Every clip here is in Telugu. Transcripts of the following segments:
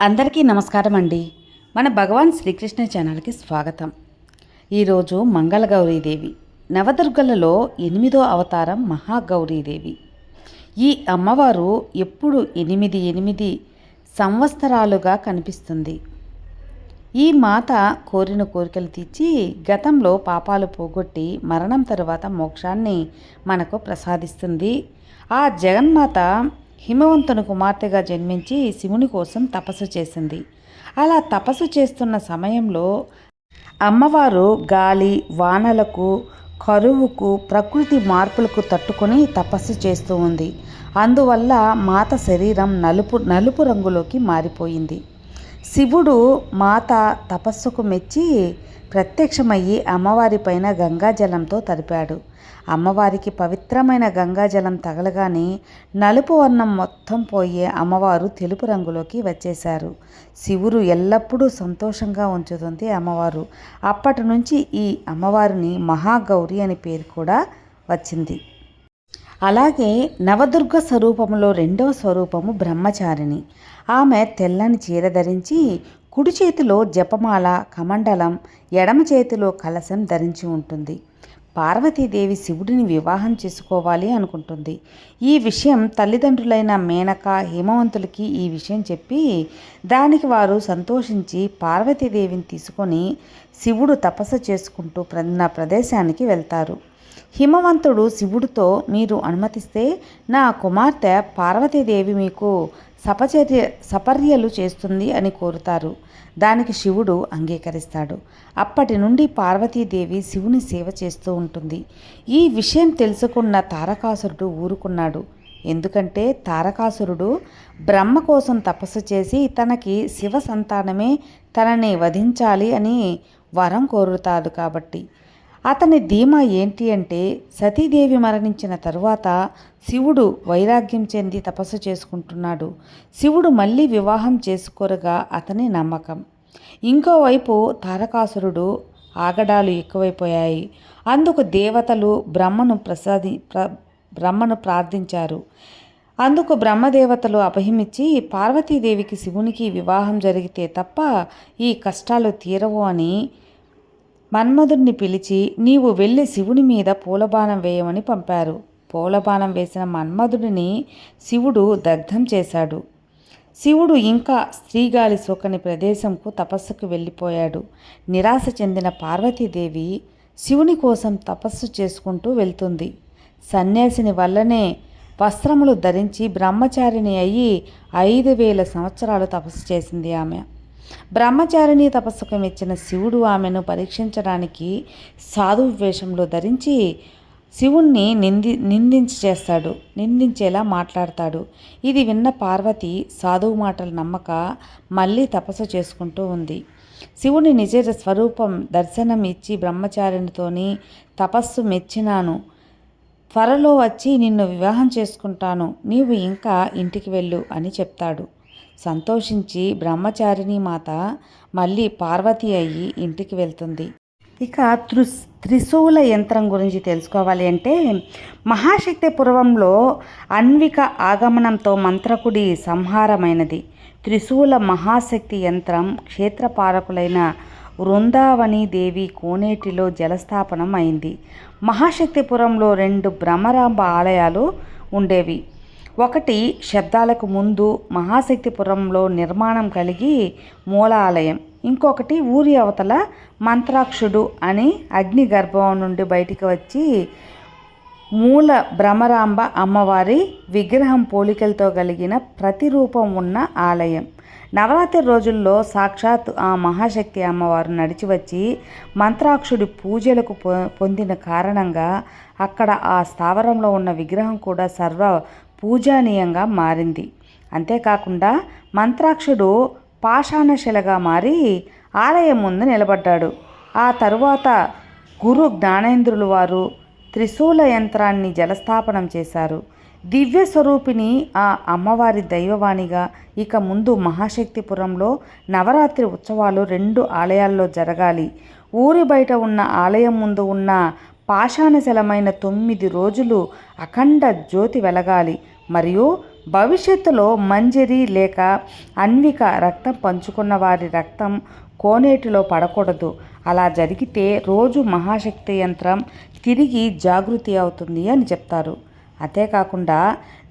అందరికీ నమస్కారం అండి మన భగవాన్ శ్రీకృష్ణ ఛానల్కి స్వాగతం. ఈరోజు మంగళగౌరీదేవి నవదుర్గలలో ఎనిమిదో అవతారం మహాగౌరీదేవి. ఈ అమ్మవారు ఎప్పుడు ఎనిమిది ఎనిమిది సంవత్సరాలుగా కనిపిస్తుంది. ఈ మాత కోరిన కోరికలు తీర్చి గతంలో పాపాలు పోగొట్టి మరణం తరువాత మోక్షాన్ని మనకు ప్రసాదిస్తుంది. ఆ జగన్మాత హిమవంతుని కుమార్తెగా జన్మించి శివుని కోసం తపస్సు చేసింది. అలా తపస్సు చేస్తున్న సమయంలో అమ్మవారు గాలి వానలకు కరువుకు ప్రకృతి మార్పులకు తట్టుకొని తపస్సు చేస్తూ ఉంది. అందువల్ల మాత శరీరం నలుపు నలుపు రంగులోకి మారిపోయింది. శివుడు మాత తపస్సుకు మెచ్చి ప్రత్యక్షమయ్యి అమ్మవారిపైన గంగాజలంతో తరిపాడు. అమ్మవారికి పవిత్రమైన గంగాజలం తగలగానే నలుపు వర్ణం మొత్తం పోయే అమ్మవారు తెలుపు రంగులోకి వచ్చేశారు. శివుడు ఎల్లప్పుడూ సంతోషంగా ఉంచుతుంది అమ్మవారు. అప్పటి నుంచి ఈ అమ్మవారిని మహాగౌరి అనే పేరు కూడా వచ్చింది. అలాగే నవదుర్గ స్వరూపంలో రెండవ స్వరూపము బ్రహ్మచారిణి. ఆమె తెల్లని చీర ధరించి కుడి చేతిలో జపమాల కమండలం ఎడమ చేతిలో కలశం ధరించి ఉంటుంది. పార్వతీదేవి శివుడిని వివాహం చేసుకోవాలి అనుకుంటుంది. ఈ విషయం తల్లిదండ్రులైన మేనక హేమవంతులకి ఈ విషయం చెప్పి దానికి వారు సంతోషించి పార్వతీదేవిని తీసుకొని శివుడు తపస్సు చేసుకుంటూ నా ప్రదేశానికి వెళ్తారు. హిమవంతుడు శివుడితో మీరు అనుమతిస్తే నా కుమార్తె పార్వతీదేవి మీకు సపచర్య సపర్యలు చేస్తుంది అని కోరుతారు. దానికి శివుడు అంగీకరిస్తాడు. అప్పటి నుండి పార్వతీదేవి శివుని సేవ చేస్తూ ఉంటుంది. ఈ విషయం తెలుసుకున్న తారకాసురుడు ఊరుకున్నాడు. ఎందుకంటే తారకాసురుడు బ్రహ్మ కోసం తపస్సు చేసి తనకి శివ సంతానమే తనని వధించాలి అని వరం కోరుతాడు కాబట్టి. అతని ధీమా ఏంటి అంటే సతీదేవి మరణించిన తరువాత శివుడు వైరాగ్యం చెంది తపస్సు చేసుకుంటున్నాడు. శివుడు మళ్ళీ వివాహం చేసుకోరుగా అతని నమ్మకం. ఇంకోవైపు తారకాసురుడు ఆగడాలు ఎక్కువైపోయాయి. అందుకు దేవతలు బ్రహ్మను ప్రసాది ప్ర బ్రహ్మను ప్రార్థించారు. అందుకు బ్రహ్మదేవతలు అభయమిచ్చి పార్వతీదేవికి శివునికి వివాహం జరిగితే తప్ప ఈ కష్టాలు తీరవు అని మన్మధుడిని పిలిచి నీవు వెళ్ళి శివుని మీద పూలబాణం వేయమని పంపారు. పూలబాణం వేసిన మన్మధుడిని శివుడు దగ్ధం చేశాడు. శివుడు ఇంకా స్త్రీగాలి సోకని ప్రదేశంకు తపస్సుకు వెళ్ళిపోయాడు. నిరాశ చెందిన పార్వతీదేవి శివుని కోసం తపస్సు చేసుకుంటూ వెళ్తుంది. సన్యాసిని వల్లనే వస్త్రములు ధరించి బ్రహ్మచారిణి అయ్యి ఐదు వేల సంవత్సరాలు తపస్సు చేసింది ఆమె. బ్రహ్మచారిణి తపస్సుకు మెచ్చిన శివుడు ఆమెను పరీక్షించడానికి సాధు వేషంలో ధరించి శివుణ్ణి నింది నిందించి చేస్తాడు నిందించేలా మాట్లాడతాడు. ఇది విన్న పార్వతి సాధువు మాటలు నమ్మక మళ్ళీ తపస్సు చేసుకుంటూ ఉంది. శివుని నిజ స్వరూపం దర్శనం ఇచ్చి బ్రహ్మచారినితోని తపస్సు మెచ్చినాను. త్వరలో వచ్చి నిన్ను వివాహం చేసుకుంటాను. నీవు ఇంకా ఇంటికి వెళ్ళు అని చెప్తాడు. సంతోషించి బ్రహ్మచారిణి మాత మళ్ళీ పార్వతి అయ్యి ఇంటికి వెళ్తుంది. ఇక త్రు త్రిశూల యంత్రం గురించి తెలుసుకోవాలి అంటే మహాశక్తి పూర్వంలో అన్విక ఆగమనంతో మంత్రకుడి సంహారమైనది. త్రిశూల మహాశక్తి యంత్రం క్షేత్రపాలకులైన వృందావని దేవి కోనేటిలో జలస్థాపనం అయింది మహాశక్తిపురంలో రెండు భ్రమరాంబ ఆలయాలు ఉండేవి. ఒకటి శబ్దాలకు ముందు మహాశక్తిపురంలో నిర్మాణం కలిగి మూలాలయం. ఇంకొకటి ఊరి అవతల మంత్రాక్షుడు అని అగ్ని గర్భం నుండి బయటికి వచ్చి మూల భ్రమరాంబ అమ్మవారి విగ్రహం పోలికలతో కలిగిన ప్రతిరూపం ఉన్న ఆలయం. నవరాత్రి రోజుల్లో సాక్షాత్ ఆ మహాశక్తి అమ్మవారు నడిచి వచ్చి మంత్రాక్షుడి పూజలకు పొందిన కారణంగా అక్కడ ఆ స్థావరంలో ఉన్న విగ్రహం కూడా సర్వ పూజనీయంగా మారింది. అంతేకాకుండా మంత్రాక్షుడు పాషాణశిలగా మారి ఆలయం ముందు నిలబడ్డాడు. ఆ తరువాత గురు జ్ఞానేంద్రులు వారు త్రిశూల యంత్రాన్ని జలస్థాపనం చేశారు. దివ్య స్వరూపిణి ఆ అమ్మవారి దైవవాణిగా ఇక ముందు మహాశక్తిపురంలో నవరాత్రి ఉత్సవాలు రెండు ఆలయాల్లో జరగాలి. ఊరి బయట ఉన్న ఆలయం ముందు ఉన్న పాషాణశలమైన తొమ్మిది రోజులు అఖండ జ్యోతి వెలగాలి. మరియు భవిష్యత్తులో మంజరి లేక అన్విక రక్తం పంచుకున్న వారి రక్తం కోనేటిలో పడకూడదు. అలా జరిగితే రోజు మహాశక్తి యంత్రం తిరిగి జాగృతి అవుతుంది అని చెప్తారు. అంతేకాకుండా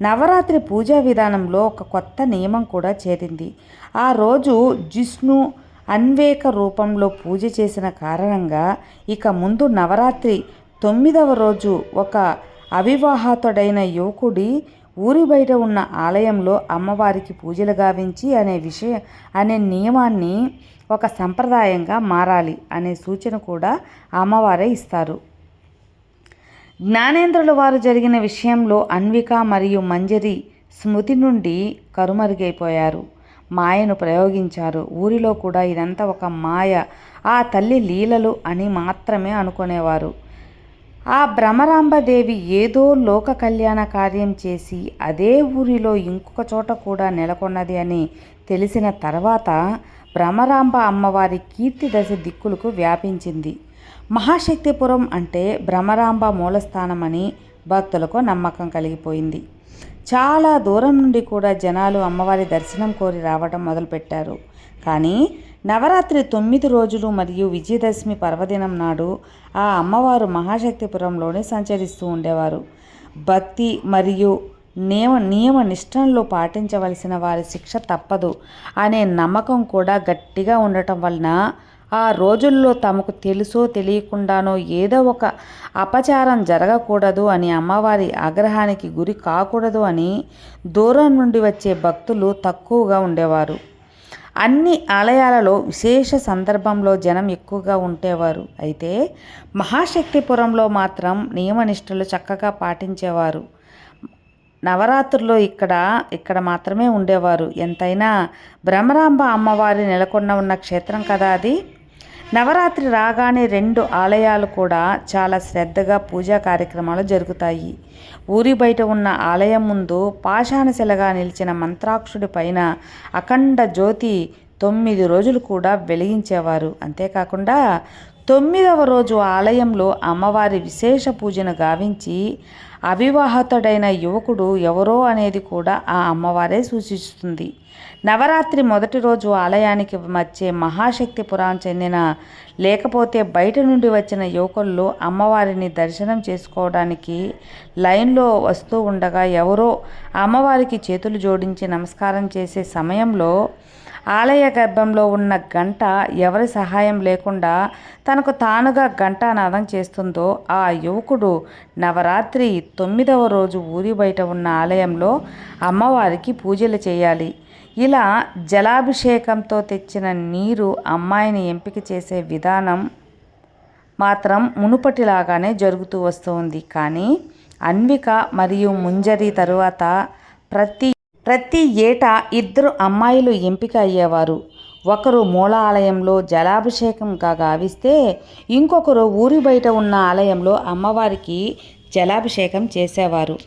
నవరాత్రి పూజా విధానంలో ఒక కొత్త నియమం కూడా చేరింది. ఆ రోజు జిష్ణు అన్వేక రూపంలో పూజ చేసిన కారణంగా ఇక ముందు నవరాత్రి తొమ్మిదవ రోజు ఒక అవివాహాతుడైన యువకుడి ఊరి బయట ఉన్న ఆలయంలో అమ్మవారికి పూజలు గావించి అనే విషయం అనే నియమాన్ని ఒక సంప్రదాయంగా మారాలి అనే సూచన కూడా అమ్మవారే ఇస్తారు. జ్ఞానేంద్రుల వారు జరిగిన విషయంలో అన్విక మరియు మంజరి స్మృతి నుండి కరుమరుగైపోయారు. మాయను ప్రయోగించారు. ఊరిలో కూడా ఇదంతా ఒక మాయ. ఆ తల్లి లీలలు అని మాత్రమే అనుకునేవారు. ఆ భ్రమరాంబదేవి ఏదో లోక కళ్యాణ కార్యం చేసి అదే ఊరిలో ఇంకొక చోట కూడా నెలకొన్నది అని తెలిసిన తర్వాత భ్రమరాంబ అమ్మవారి కీర్తి దశ దిక్కులకు వ్యాపించింది. మహాశక్తిపురం అంటే భ్రమరాంబ మూలస్థానమని భక్తులకు నమ్మకం కలిగిపోయింది. చాలా దూరం నుండి కూడా జనాలు అమ్మవారి దర్శనం కోరి రావడం మొదలుపెట్టారు. కానీ నవరాత్రి తొమ్మిది రోజులు మరియు విజయదశమి పర్వదినం నాడు ఆ అమ్మవారు మహాశక్తిపురంలోనే సంచరిస్తూ ఉండేవారు. భక్తి మరియు నియమ నియమ నిష్టంలో పాటించవలసిన వారి శిక్ష తప్పదు అనే నమ్మకం కూడా గట్టిగా ఉండటం వలన ఆ రోజుల్లో తమకు తెలుసో తెలియకుండానో ఏదో ఒక అపచారం జరగకూడదు అని అమ్మవారి ఆగ్రహానికి గురి కాకూడదు అని దూరం నుండి వచ్చే భక్తులు తక్కువగా ఉండేవారు. అన్ని ఆలయాలలో విశేష సందర్భంలో జనం ఎక్కువగా ఉండేవారు. అయితే మహాశక్తిపురంలో మాత్రం నియమనిష్టలు చక్కగా పాటించేవారు. నవరాత్రుల్లో ఇక్కడ ఇక్కడ మాత్రమే ఉండేవారు. ఎంతైనా భ్రమరాంబ అమ్మవారి నెలకొన్న ఉన్న క్షేత్రం కదా అది? నవరాత్రి రాగానే రెండు ఆలయాలు కూడా చాలా శ్రద్ధగా పూజా కార్యక్రమాలు జరుగుతాయి. ఊరి బయట ఉన్న ఆలయం ముందు పాషాణశిలగా నిలిచిన మంత్రాక్షుడి పైన అఖండ జ్యోతి తొమ్మిది రోజులు కూడా వెలిగించేవారు. అంతేకాకుండా తొమ్మిదవ రోజు ఆలయంలో అమ్మవారి విశేష పూజను గావించి అవివాహితుడైన యువకుడు ఎవరో అనేది కూడా ఆ అమ్మవారే సూచిస్తుంది. నవరాత్రి మొదటి రోజు ఆలయానికి వచ్చే మహాశక్తి పురాణం చెందిన లేకపోతే బయట నుండి వచ్చిన యువకుల్లో అమ్మవారిని దర్శనం చేసుకోవడానికి లైన్లో వస్తూ ఉండగా ఎవరో అమ్మవారికి చేతులు జోడించి నమస్కారం చేసే సమయంలో ఆలయ గర్భంలో ఉన్న గంట ఎవరి సహాయం లేకుండా తనకు తానుగా ఘంటానాదం చేస్తుందో ఆ యువకుడు నవరాత్రి తొమ్మిదవ రోజు ఊరి బయట ఉన్న ఆలయంలో అమ్మవారికి పూజలు చేయాలి. ఇలా జలాభిషేకంతో తెచ్చిన నీరు అమ్మాయిని ఎంపిక చేసే విధానం మాత్రం మునుపటిలాగానే జరుగుతూ వస్తుంది. కానీ అన్విక మరియు ముంజరి తరువాత ప్రతి ప్రతి ఏటా ఇద్దరు అమ్మాయిలు ఎంపిక అయ్యేవారు. ఒకరు మూల ఆలయంలో జలాభిషేకంగా గావిస్తే ఇంకొకరు ఊరి బయట ఉన్న ఆలయంలో అమ్మవారికి జలాభిషేకం చేసేవారు.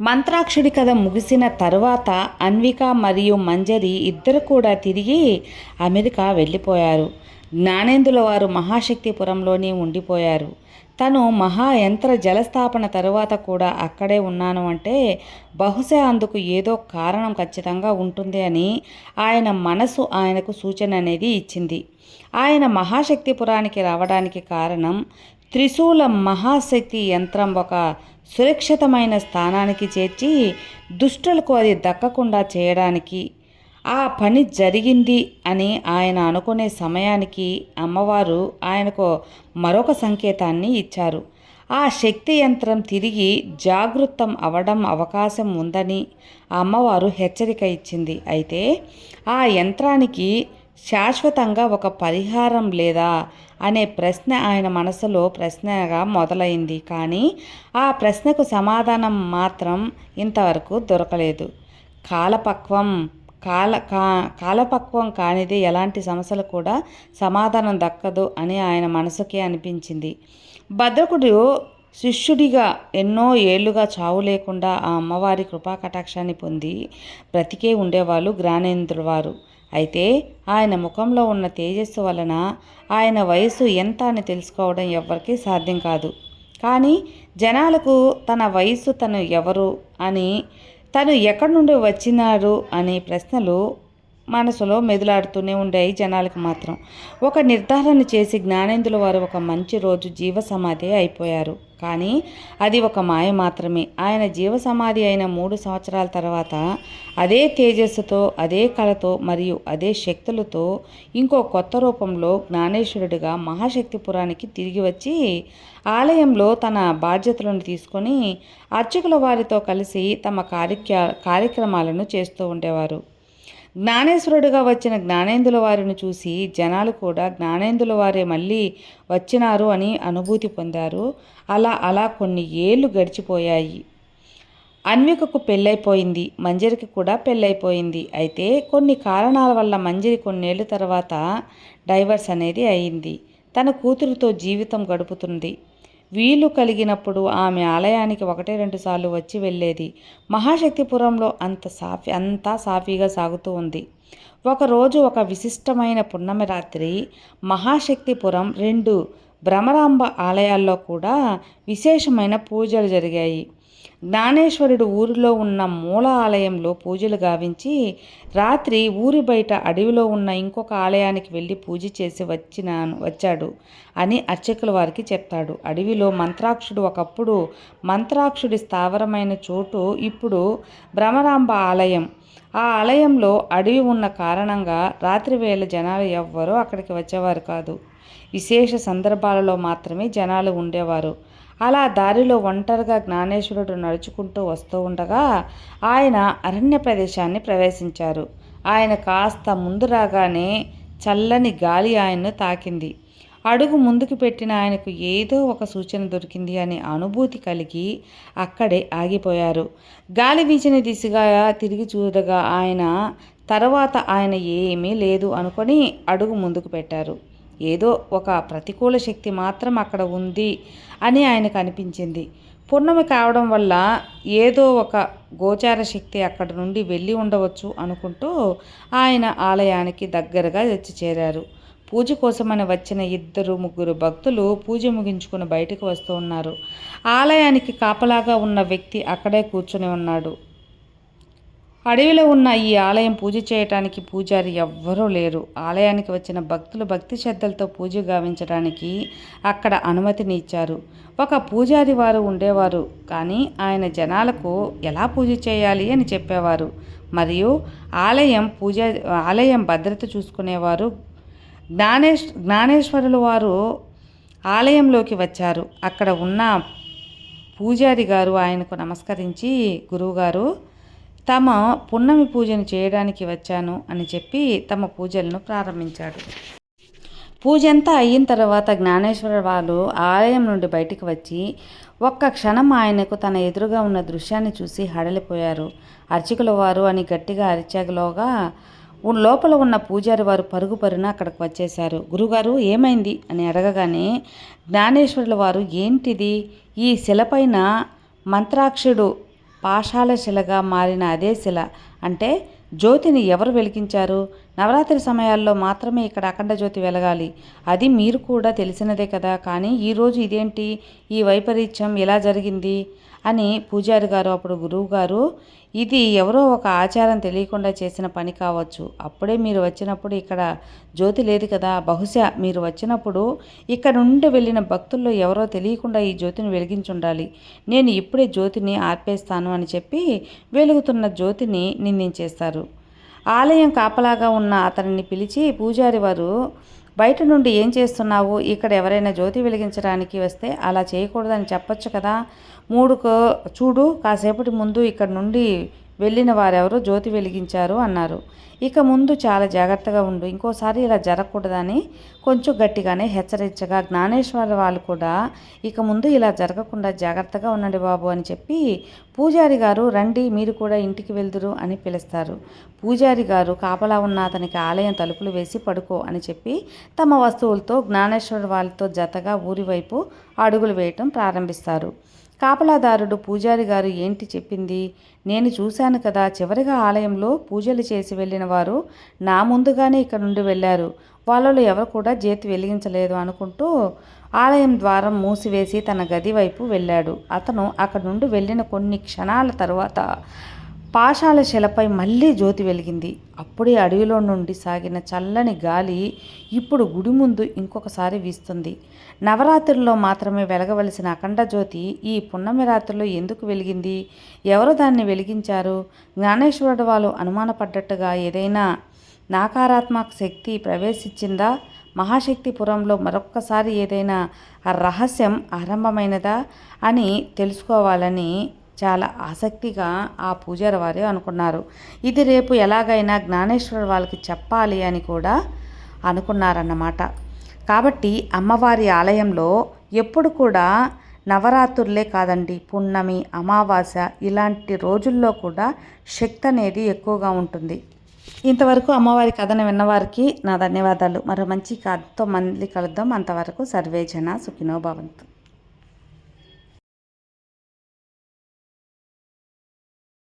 మంత్రాక్షుడి కథ ముగిసిన తరువాత అన్విక మరియు మంజరి ఇద్దరు కూడా తిరిగి అమెరికా వెళ్ళిపోయారు. జ్ఞానేందుల వారు మహాశక్తిపురంలోనే ఉండిపోయారు. తను మహాయంత్ర జలస్థాపన తరువాత కూడా అక్కడే ఉన్నాను అంటే బహుశా అందుకు ఏదో కారణం ఖచ్చితంగా ఉంటుంది అని ఆయన మనసు ఆయనకు సూచన అనేది ఇచ్చింది. ఆయన మహాశక్తిపురానికి రావడానికి కారణం త్రిశూల మహాశక్తి యంత్రం ఒక సురక్షితమైన స్థానానికి చేర్చి దుష్టులకు అది దక్కకుండా చేయడానికి ఆ పని జరిగింది అని ఆయన అనుకునే సమయానికి అమ్మవారు ఆయనకు మరొక సంకేతాన్ని ఇచ్చారు. ఆ శక్తి యంత్రం తిరిగి జాగృతం అవడం అవకాశం ఉందని అమ్మవారు హెచ్చరిక ఇచ్చింది. అయితే ఆ యంత్రానికి శాశ్వతంగా ఒక పరిహారం లేదా అనే ప్రశ్న ఆయన మనసులో ప్రశ్నగా మొదలైంది. కానీ ఆ ప్రశ్నకు సమాధానం మాత్రం ఇంతవరకు దొరకలేదు. కాలపక్వం కాల కా కాలపక్వం కానిది ఎలాంటి సమస్యలు కూడా సమాధానం దక్కదు అని ఆయన మనసుకే అనిపించింది. భద్రకుడు శిష్యుడిగా ఎన్నో ఏళ్ళుగా చావు లేకుండా ఆ అమ్మవారి కృపాకటాక్షాన్ని పొంది బ్రతికే ఉండేవాళ్ళు జ్ఞానేంద్రుడు వారు అయితే ఆయన ముఖంలో ఉన్న తేజస్సు వలన ఆయన వయసు ఎంత అని తెలుసుకోవడం ఎవ్వరికీ సాధ్యం కాదు. కానీ జనాలకు తన వయసు తను ఎవరు అని తను ఎక్కడి నుండి వచ్చినారు అనే ప్రశ్నలు మనసులో మెదులాడుతూనే ఉండేవి జనాలకు మాత్రం. ఒక నిర్ధారణ చేసి జ్ఞానేందుల వారు ఒక మంచి రోజు జీవ సమాధి అయిపోయారు. కానీ అది ఒక మాయ మాత్రమే. ఆయన జీవ సమాధి అయిన మూడు సంవత్సరాల తర్వాత అదే తేజస్సుతో అదే కళతో మరియు అదే శక్తులతో ఇంకో కొత్త రూపంలో జ్ఞానేశ్వరుడిగా మహాశక్తిపురానికి తిరిగి వచ్చి ఆలయంలో తన బాధ్యతలను తీసుకొని అర్చకుల వారితో కలిసి తమ కార్య కార్యక్రమాలను చేస్తూ ఉండేవారు. జ్ఞానేశ్వరుడుగా వచ్చిన జ్ఞానేందుల వారిని చూసి జనాలు కూడా జ్ఞానేందుల వారే మళ్ళీ వచ్చినారు అని అనుభూతి పొందారు. అలా అలా కొన్ని ఏళ్ళు గడిచిపోయాయి. అన్వికకు పెళ్ళైపోయింది. మంజరికి కూడా పెళ్ళైపోయింది. అయితే కొన్ని కారణాల వల్ల మంజరి కొన్నేళ్ళ తర్వాత డైవర్స్ అనేది అయింది. తన కూతురుతో జీవితం గడుపుతుంది. వీలు కలిగినప్పుడు ఆమె ఆలయానికి ఒకటే రెండు సార్లు వచ్చి వెళ్ళేది. మహాశక్తిపురంలో అంత సాఫీ అంతా సాఫీగా సాగుతూ ఉంది. ఒకరోజు ఒక విశిష్టమైన పున్నమి రాత్రి మహాశక్తిపురం రెండు భ్రమరాంబ ఆలయాల్లో కూడా విశేషమైన పూజలు జరిగాయి. జ్ఞానేశ్వరుడు ఊరిలో ఉన్న మూల ఆలయంలో పూజలు గావించి రాత్రి ఊరి బయట అడవిలో ఉన్న ఇంకొక ఆలయానికి వెళ్ళి పూజ చేసి వచ్చినాను వచ్చాడు అని అర్చకుల వారికి చెప్తాడు. అడవిలో మంత్రాక్షుడు ఒకప్పుడు మంత్రాక్షుడి స్థావరమైన చోటు ఇప్పుడు భ్రమరాంబ ఆలయం. ఆ ఆలయంలో అడవి ఉన్న కారణంగా రాత్రి వేళ జనాలు ఎవ్వరూ అక్కడికి వచ్చేవారు కాదు. విశేష సందర్భాలలో మాత్రమే జనాలు ఉండేవారు. అలా దారిలో ఒంటరిగా జ్ఞానేశ్వరుడు నడుచుకుంటూ వస్తూ ఉండగా ఆయన అరణ్య ప్రదేశాన్ని ప్రవేశించారు. ఆయన కాస్త ముందు రాగానే చల్లని గాలి ఆయన్ను తాకింది. అడుగు ముందుకు పెట్టిన ఆయనకు ఏదో ఒక సూచన దొరికింది అనే అనుభూతి కలిగి అక్కడే ఆగిపోయారు. గాలి వీచిన దిశగా తిరిగి చూడగా ఆయన తర్వాత ఆయన ఏమీ లేదు అనుకొని అడుగు ముందుకు పెట్టారు. ఏదో ఒక ప్రతికూల శక్తి మాత్రం అక్కడ ఉంది అని ఆయనకు అనిపించింది. పున్నమి కావడం వల్ల ఏదో ఒక గోచార శక్తి అక్కడ నుండి వెళ్ళి ఉండవచ్చు అనుకుంటూ ఆయన ఆలయానికి దగ్గరగా వచ్చి చేరారు. పూజ కోసమని వచ్చిన ఇద్దరు ముగ్గురు భక్తులు పూజ ముగించుకుని బయటకు వస్తూ ఉన్నారు. ఆలయానికి కాపలాగా ఉన్న వ్యక్తి అక్కడే కూర్చుని ఉన్నాడు. అడవిలో ఉన్న ఈ ఆలయం పూజ చేయటానికి పూజారి ఎవ్వరూ లేరు. ఆలయానికి వచ్చిన భక్తులు భక్తి శ్రద్ధలతో పూజ గావించడానికి అక్కడ అనుమతిని ఇచ్చారు. ఒక పూజారి వారు ఉండేవారు కానీ ఆయన జనాలకు ఎలా పూజ చేయాలి అని చెప్పేవారు. మరియు ఆలయం పూజ ఆలయం భద్రత చూసుకునేవారు. జ్ఞానేశ్ జ్ఞానేశ్వరులు వారు ఆలయంలోకి వచ్చారు. అక్కడ ఉన్న పూజారి గారు ఆయనకు నమస్కరించి గురువుగారు తమ పున్నమి పూజను చేయడానికి వచ్చాను అని చెప్పి తమ పూజలను ప్రారంభించాడు. పూజ అంతా అయిన తర్వాత జ్ఞానేశ్వర వాళ్ళు ఆలయం నుండి బయటికి వచ్చి ఒక్క క్షణం ఆయనకు తన ఎదురుగా ఉన్న దృశ్యాన్ని చూసి హడలిపోయారు. అర్చకుల వారు అని గట్టిగా అరిచాగలోగా లోపల ఉన్న పూజారి వారు పరుగు పరున అక్కడికి వచ్చేశారు. గురుగారు ఏమైంది? అని అడగగానే జ్ఞానేశ్వరుల వారు ఏంటిది? ఈ శిలపైన మంత్రాక్షుడు పాషాల శిలగా మారిన అదే శిల. అంటే జ్యోతిని ఎవరు వెలిగించారు నవరాత్రి సమయాల్లో మాత్రమే ఇక్కడ అఖండ జ్యోతి వెలగాలి. అది మీరు కూడా తెలిసినదే కదా. కానీ ఈరోజు ఇదేంటి? ఈ వైపరీత్యం ఎలా జరిగింది? అని పూజారి గారు అప్పుడు గురువు గారు ఇది ఎవరో ఒక ఆచారం తెలియకుండా చేసిన పని కావచ్చు. అప్పుడే మీరు వచ్చినప్పుడు ఇక్కడ జ్యోతి లేదు కదా. బహుశా మీరు వచ్చినప్పుడు ఇక్కడ నుండి వెళ్ళిన భక్తుల్లో ఎవరో తెలియకుండా ఈ జ్యోతిని వెలిగించుండాలి. నేను ఇప్పుడే జ్యోతిని ఆర్పేస్తాను అని చెప్పి వెలుగుతున్న జ్యోతిని నిందించేస్తారు. ఆలయం కాపలాగా ఉన్న అతనిని పిలిచి పూజారి వారు బయట నుండి ఏం చేస్తున్నావు? ఇక్కడ ఎవరైనా జ్యోతి వెలిగించడానికి వస్తే అలా చేయకూడదని చెప్పొచ్చు కదా. మూడుకు చూడు కాసేపటి ముందు ఇక్కడ నుండి వెళ్ళిన వారెవరో జ్యోతి వెలిగించారు అన్నారు. ఇక ముందు చాలా జాగ్రత్తగా ఉండు. ఇంకోసారి ఇలా జరగకూడదని కొంచెం గట్టిగానే హెచ్చరించగా జ్ఞానేశ్వర వాళ్ళు కూడా ఇక ముందు ఇలా జరగకుండా జాగ్రత్తగా ఉండండి బాబు అని చెప్పి పూజారి గారు రండి మీరు కూడా ఇంటికి వెళ్దురు అని పిలుస్తారు. పూజారి గారు కాపలా ఉన్న అతనికి ఆలయం తలుపులు వేసి పడుకో అని చెప్పి తమ వస్తువులతో జ్ఞానేశ్వర వాళ్ళతో జతగా ఊరివైపు అడుగులు వేయటం ప్రారంభిస్తారు. కాపలాదారుడు పూజారి గారు ఏంటి చెప్పింది? నేను చూశాను కదా చివరిగా ఆలయంలో పూజలు చేసి వెళ్ళిన వారు నా ముందుగానే ఇక్కడ నుండి వెళ్ళారు. వాళ్ళలో ఎవరు కూడా చేతి వెలిగించలేదు అనుకుంటూ ఆలయం ద్వారం మూసివేసి తన గది వైపు వెళ్ళాడు. అతను అక్కడ నుండి వెళ్ళిన కొన్ని క్షణాల తర్వాత పాషాల శిలపై మళ్ళీ జ్యోతి వెలిగింది. అప్పుడే అడవిలో నుండి సాగిన చల్లని గాలి ఇప్పుడు గుడి ముందు ఇంకొకసారి వీస్తుంది. నవరాత్రుల్లో మాత్రమే వెలగవలసిన అఖండ జ్యోతి ఈ పున్నమి రాత్రిలో ఎందుకు వెలిగింది? ఎవరు దాన్ని వెలిగించారు? జ్ఞానేశ్వరుడు వాళ్ళు అనుమానపడ్డట్టుగా ఏదైనా నాకారాత్మక శక్తి ప్రవేశించిందా? మహాశక్తిపురంలో మరొక్కసారి ఏదైనా రహస్యం ఆరంభమైనదా అని తెలుసుకోవాలని చాలా ఆసక్తిగా ఆ పూజారి వారు అనుకున్నారు. ఇది రేపు ఎలాగైనా జ్ఞానేశ్వరు వాళ్ళకి చెప్పాలి అని కూడా అనుకున్నారన్నమాట. కాబట్టి అమ్మవారి ఆలయంలో ఎప్పుడు కూడా నవరాత్రులే కాదండి పున్నమి అమావాస్య ఇలాంటి రోజుల్లో కూడా శక్తి అనేది ఎక్కువగా ఉంటుంది. ఇంతవరకు అమ్మవారి కథను విన్నవారికి నా ధన్యవాదాలు. మరో మంచి కథతో మళ్ళీ కలుద్దాం. అంతవరకు సర్వేజన సుఖినో భవంతు.